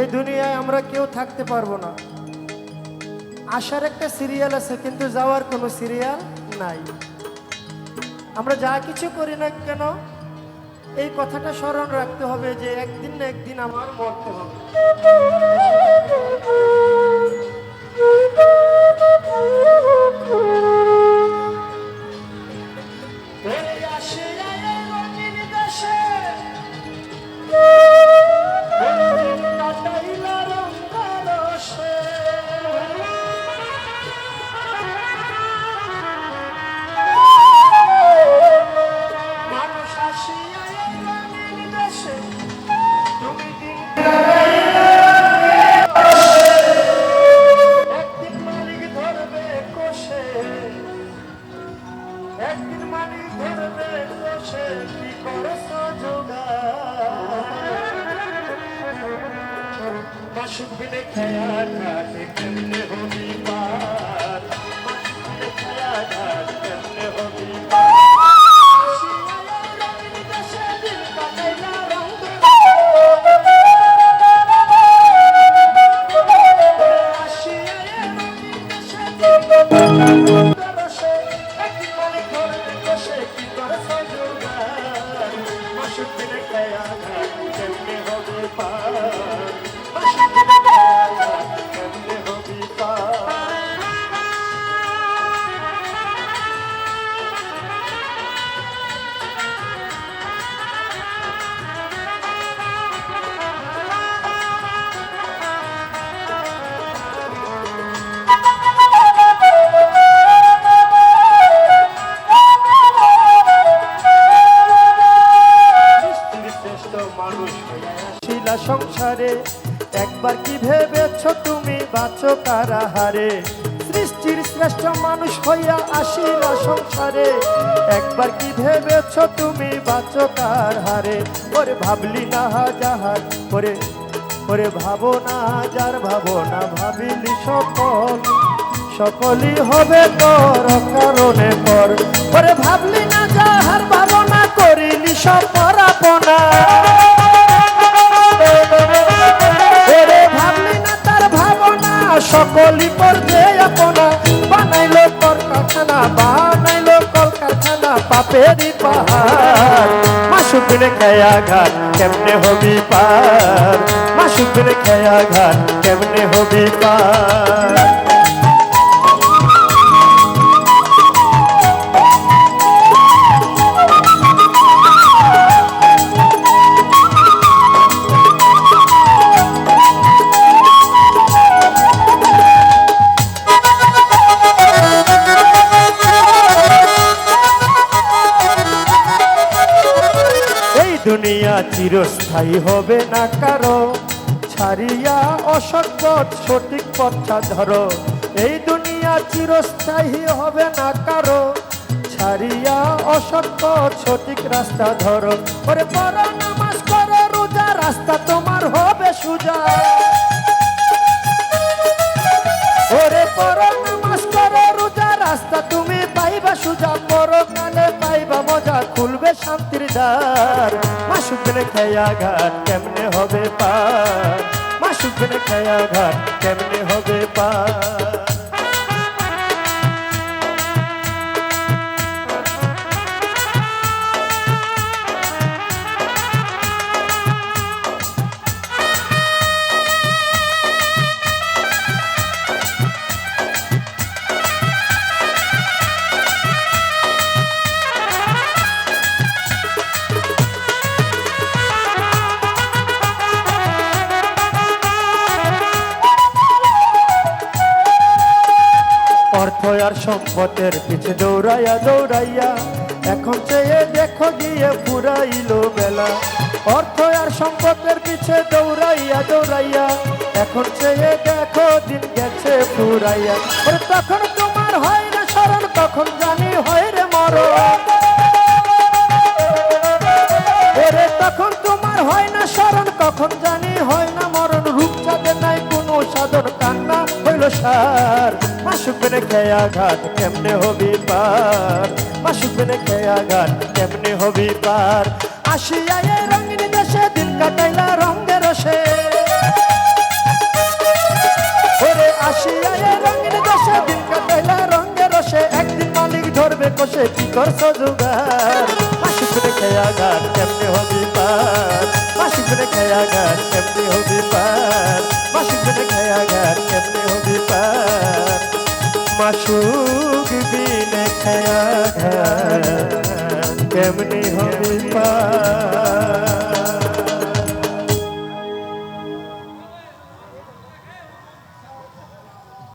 এই দুনিয়ায় আমরা কেউ থাকতে পারব না। আসার একটা সিরিয়াল আছে, কিন্তু যাওয়ার কোনো সিরিয়াল নাই। আমরা যা কিছু করি না কেন, এই কথাটা স্মরণ রাখতে হবে যে একদিন না একদিন আমার মরতে হবে। একদিন মানি ধরবে বসে কি করছ মাসুক বিনে খেয়া ঘাটে কেমনে হবি। সৃষ্টির শিলা সংসারে? একবার কি ভেবেছ তুমি বাঁচো কারাহারে? সৃষ্টির শ্রেষ্ঠ মানুষ হইয়া আসিলা সংসারে। একবার কি ভেবেছ তুমি বাঁচো কার হারে ওরে ভাবলি না যাহার ওরে ওরে ভাবো না যার ভাবো না ভাবিলি সকল। সকলই হবে তোর কারণে পর। ওরে ভাবলি না যাহার ভাবনা করিলি কলকারখানা বানাইলো কলকারখানা, পাপেরই পাহাড়। মাসুকিনে খেয়া ঘাট, কেমনে হবি পার? মাসুকের খেয়া ঘাট, কেমনে হবি পার? দুনিয়া চিরস্থায়ী হবে না কারও। ছাড়িয়া অসৎ সঠিক পথটা ধরো। এই দুনিয়া চিরস্থায়ী হবে না কারও। ছাড়িয়া অসৎ সঠিক রাস্তা ধরো। পরে পড়ো নামাজ মজা খুলবে শান্তির দ্বার। মাসুকনে খেয়া ঘাট কেমনে হবে পার? মাসুকনে খেয়া ঘাট কেমনে হবে পার? আর সম্পদের পিছে দৌড়াইয়া দৌড়াইয়া। এখন চেয়ে দেখো গিয়ে ফুরাইলো বেলা অর্থ আর সম্পদের পিছে দৌড়াইয়া দৌড়াইয়া। এখন চেয়ে দেখো দিন গেছে ফুরাইয়া। তখন তোমার হয় না স্মরণ, তখন জানি হয় রে মরণ। তখন তোমার হয় না স্মরণ কখন জানি হয় না মরণ। সার মাসুক বেনে খেয়ে আঘাত কেমনে হবি পার? মাসুক বেনে ঘাট আঘাত কেমনে হবি পার? আসিয়া এ রঙিন দেশে দিন কাটাইলা রঙের রসে। ওরে আসিয়া এই রঙিন দেশে দিন কাটাইলা রসে। একদিন মালিক ধরবে কষে, কি করছ জোগাড়? মাসুক বেনে খেয়ে আঘাত কেমনে হবি পার? মাসুক বেনে খেয়ে কেমনি কেমনে হবি পার? মাসুক বেনে খেয়ে আঘাত কেমনে মাসুক বিনে খেয়া কেমনি হবে পার